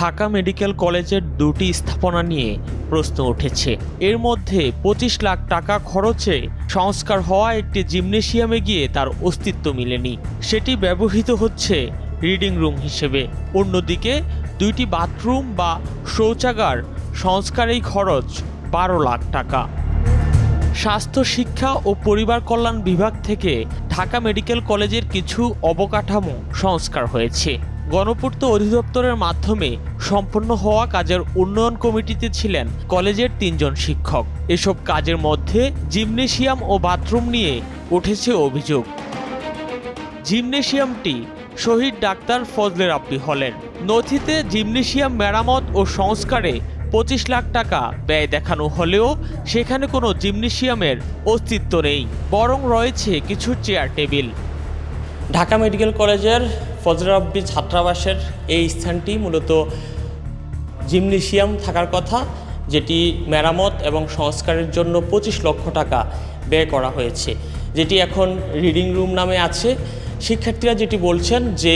Dhaka medical কলেজের দুটি স্থাপনা নিয়ে প্রশ্ন উঠেছে। এর মধ্যে পঁচিশ লাখ টাকা খরচে সংস্কার হওয়া একটি জিমনেশিয়ামে গিয়ে তার অস্তিত্ব মিলেনি। সেটি ব্যবহৃত হচ্ছে রিডিং রুম হিসেবে। অন্যদিকে, দুইটি বাথরুম বা শৌচাগার সংস্কারেই খরচ বারো লাখ টাকা। স্বাস্থ্য, শিক্ষা ও পরিবার কল্যাণ বিভাগ থেকে ঢাকা মেডিকেল কলেজের কিছু অবকাঠামো সংস্কার হয়েছে। গণপূর্ত অধিদপ্তরের মাধ্যমে সম্পন্ন হওয়া কাজের উন্নয়ন কমিটিতে ছিলেন কলেজের তিনজন শিক্ষক। এসব কাজের মধ্যে জিমনেশিয়াম ও বাথরুম নিয়ে উঠেছে অভিযোগ। জিমনেশিয়ামটি শহীদ ডাক্তার ফজলে রাব্বি হলেন। নথিতে জিমনেশিয়াম মেরামত ও সংস্কারে পঁচিশ লাখ টাকা ব্যয় দেখানো হলেও সেখানে কোনো জিমনেশিয়ামের অস্তিত্ব নেই, বরং রয়েছে কিছু চেয়ার টেবিল। ঢাকা মেডিকেল কলেজের ফজলে রাব্বি ছাত্রাবাসের এই স্থানটি মূলত জিমনেশিয়াম থাকার কথা, যেটি মেরামত এবং সংস্কারের জন্য পঁচিশ লক্ষ টাকা ব্যয় করা হয়েছে। যেটি এখন রিডিং রুম নামে আছে। শিক্ষার্থীরা যেটি বলছেন যে,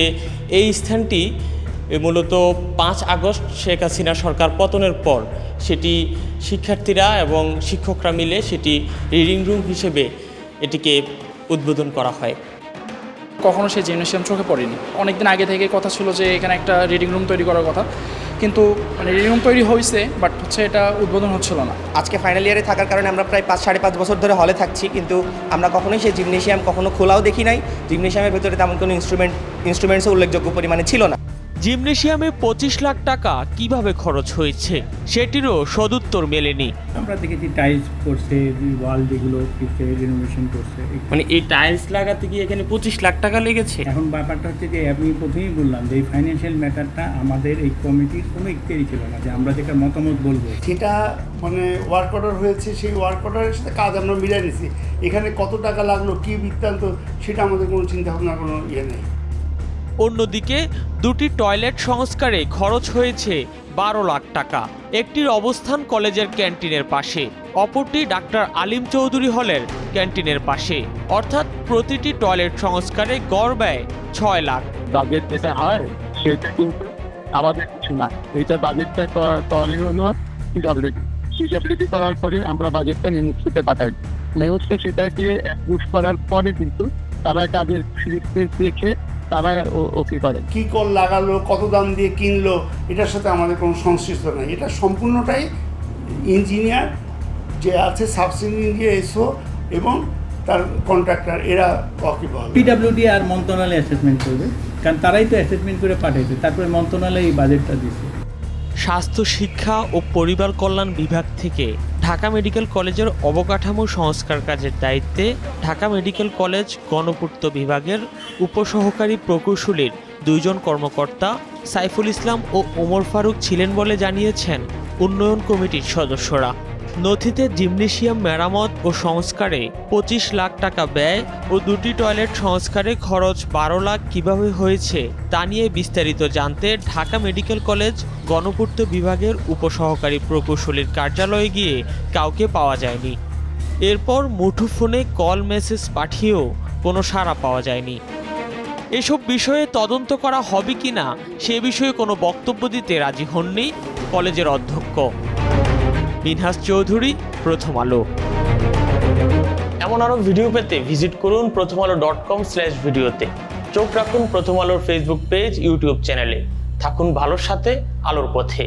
এই স্থানটি মূলত পাঁচ আগস্ট শেখ হাসিনা সরকার পতনের পর সেটি শিক্ষার্থীরা এবং শিক্ষকরা মিলে সেটি রিডিং রুম হিসেবে এটিকে উদ্বোধন করা হয়। কখনো সেই জিমনেশিয়াম চোখে পড়েনি। অনেকদিন আগে থেকে কথা ছিল যে এখানে একটা রিডিং রুম তৈরি করার কথা। কিন্তু মানে রিডিং রুম তৈরি হয়েছে বাট হচ্ছে এটা উদ্বোধন হচ্ছিল না। আজকে ফাইনাল ইয়ারে থাকার কারণে আমরা প্রায় পাঁচ, সাড়ে পাঁচ বছর ধরে হলে থাকছি, কিন্তু আমরা কখনোই সেই জিমনেশিয়াম কখনো খোলাও দেখি নাই। জিমনেশিয়ামের ভেতরে তেমন কোনো ইনস্ট্রুমেন্ট ইনস্ট্রুমেন্টসও উল্লেখযোগ্য পরিমাণে ছিল না। জিমনেশিয়ামে পঁচিশ লাখ টাকা কীভাবে খরচ হয়েছে? সেটিরও সদুত্তর মেলেনি। আমরা দেখেছি টাইলস করছে ওয়াল যেগুলো পিছে রিনোভেশন করছে। মানে এই টাইলস লাগাতে গিয়ে এখানে পঁচিশ লাখ টাকা লেগেছে? এখন ব্যাপারটা হচ্ছে যে আমি প্রথমেই বললাম যে এই ফাইন্যান্সিয়াল ম্যাটারটা আমাদের এই কমিটির কোনো ইত্যাদি ছিল না যে আমরা যেটা মতামত বলব। সেটা মানে ওয়ার্ক অর্ডার হয়েছে সেই ওয়ার্ক অর্ডারের সাথে কাজ আমরা মিলাই নিছি এখানে কত টাকা লাগল কী বৃত্তান্ত সেটা আমাদের কোনো চিন্তা ভাবনার কোনো ইয়ে নেই। অন্যদিকে, দুটি টয়লেট সংস্কারে খরচ হয়েছে বারো লাখ টাকা। একটির অবস্থান কলেজের ক্যান্টিনের পাশে, অপরটি ডাক্তার আলিম চৌধুরী হলের ক্যান্টিনের পাশে। অর্থাৎ প্রতিটি টয়লেট সংস্কারে গড় ব্যয় ছয় লাখ। বাজেট যেটা হয়, সেটা কিন্তু আমাদের কিছু না। এইটা বাজেটটা তৈরি হলো পিডাব্লিউডি করার পরে আমরা বাজেটটা নিউজপেপে পাঠাই। নিউজপে সেটাকে অ্যাপ্রুভ করার পরে কিন্তু তারা কাজের ফিলিপস দেখে তারা ও- ওকে করে। কি কল লাগালো কত দাম দিয়ে কিনলো এটার সাথে আমাদের কোনো সংশ্লিষ্ট নাই। এটা সম্পূর্ণটাই ইঞ্জিনিয়ার যে আছে সাবসিডি ইঞ্জিনিয়ার এসো এবং তার কন্ট্রাক্টর এরা ওয়াকিবহল পিডাব্লিউডি আর মন্ত্রণালয় অ্যাসেসমেন্ট করবে। কারণ তারাই তো অ্যাসেসমেন্ট করে পাঠাইছে তারপরে মন্ত্রণালয় এই বাজেটটা দিচ্ছে স্বাস্থ্য শিক্ষা ও পরিবার কল্যাণ বিভাগ থেকে ঢাকা মেডিকেল কলেজের অবকাঠামো সংস্কার কাজের দায়িত্বে ঢাকা মেডিকেল কলেজ গণপূর্ত বিভাগের উপসহকারী প্রকৌশলীর দুইজন কর্মকর্তা সাইফুল ইসলাম ও ওমর ফারুক ছিলেন বলে জানিয়েছেন উন্নয়ন কমিটির সদস্যরা। নথিতে জিমনেশিয়াম মেরামত ও সংস্কারে পঁচিশ লাখ টাকা ব্যয় ও দুটি টয়লেট সংস্কারে খরচ বারো লাখ কীভাবে হয়েছে তা নিয়ে বিস্তারিত জানতে ঢাকা মেডিকেল কলেজ গণপূর্ত বিভাগের উপসহকারী প্রকৌশলীর কার্যালয়ে গিয়ে কাউকে পাওয়া যায়নি। এরপর মুঠোফোনে কল মেসেজ পাঠিয়েও কোনো সাড়া পাওয়া যায়নি। এসব বিষয়ে তদন্ত করা হবে কিনা সে বিষয়ে কোনো বক্তব্য দিতে রাজি হননি কলেজের অধ্যক্ষ। মিনহাস চৌধুরী, প্রথম আলো। এমন আরও ভিডিও পেতে ভিজিট করুন প্রথম আলো ডট কম স্ল্যাশ ভিডিওতে। চোখ রাখুন প্রথম আলোর ফেসবুক পেজ ইউটিউব চ্যানেলে থাকুন ভালোর সাথে, আলোর পথে।